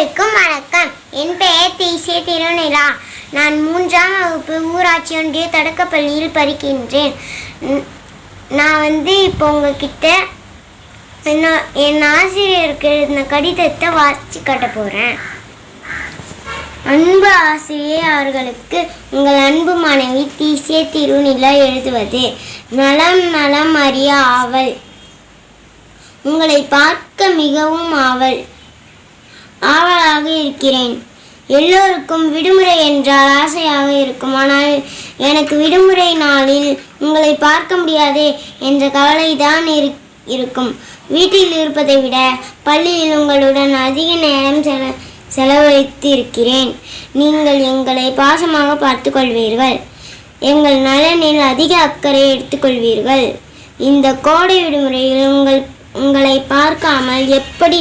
அனைவருக்கும் வணக்கம். என் பெயர் தேசிய திருநிலா. நான் மூன்றாம் வகுப்பு ஊராட்சி ஒன்றிய தொடக்கப்பள்ளியில் படிக்கின்றேன். நான் வந்து இப்போ உங்ககிட்ட என்ன என் ஆசிரியருக்கு எழுதின கடிதத்தை வாசித்து காட்ட போகிறேன் அன்பு ஆசிரியர் அவர்களுக்கு உங்கள் அன்பு மனைவி தீசிய திருநிலா எழுதுவது நலம் நலம் அறிய ஆவல். உங்களை பார்க்க மிகவும் ஆவல். ஆவலாக இருக்கிறேன். எல்லோருக்கும் விடுமுறை என்றால் ஆசையாக இருக்கும். ஆனால் எனக்கு விடுமுறை நாளில் உங்களை பார்க்க முடியாதே என்ற கவலை தான் இரு இருக்கும். வீட்டில் இருப்பதை விட பள்ளியில் உங்களுடன் அதிக நேரம் செல செலவழித்து இருக்கிறேன் நீங்கள் எங்களை பாசமாக பார்த்து கொள்வீர்கள் எங்கள் நலனில் அதிக அக்கறை எடுத்துக்கொள்வீர்கள். இந்த கோடை விடுமுறையில் உங்கள் உங்களை பார்க்காமல் எப்படி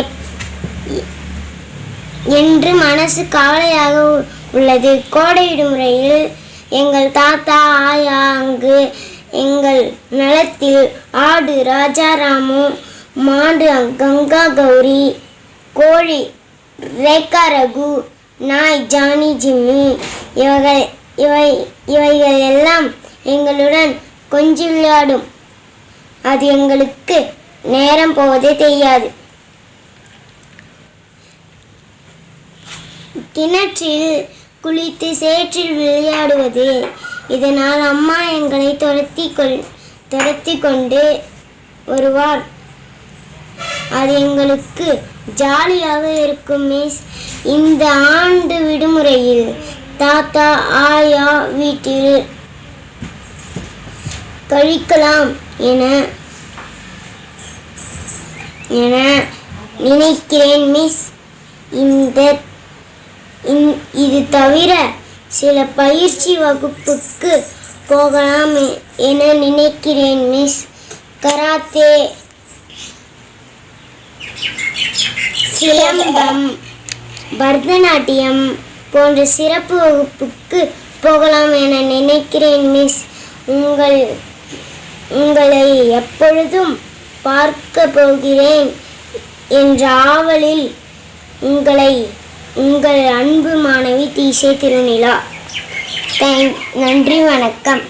எப் என்று மனசு கவலையாக உள்ளது. கோடை விடுமுறையில் எங்கள் தாத்தா ஆயா அங்கு எங்கள் நிலத்தில் ஆடு ராஜாராமு மாடு கங்கா கௌரி கோழி ரேகா ரகு நாய் ஜானி ஜிம்மி இவைகள் இவை இவைகள் எல்லாம் எங்களுடன் கொஞ்சி விளையாடும் அது எங்களுக்கு நேரம் போவதே தெரியாது. கிணற்றில் குளித்து சேற்றில் விளையாடுவது. இதனால் அம்மா எங்களை துரத்தி கொள் துரத்தி கொண்டு வருவார். அது எங்களுக்கு ஜாலியாக இருக்கும் மிஸ். இந்த ஆண்டு விடுமுறையில் தாத்தா ஆயா வீட்டில் கழிக்கலாம் என என நினைக்கிறேன் மிஸ். இந்த இது தவிர சில பயிற்சி வகுப்புக்கு போகலாம் என நினைக்கிறேன் மிஸ். கராத்தே. சிலம்பம் பரதநாட்டியம் போன்ற சிறப்பு வகுப்புக்கு போகலாம் என நினைக்கிறேன் மிஸ். உங்கள் உங்களை எப்பொழுதும் பார்க்க போகிறேன் என்ற ஆவலில் உங்களை உங்கள் அன்பு மாணவி தீசை திருநிலா. தேங்க் நன்றி வணக்கம்.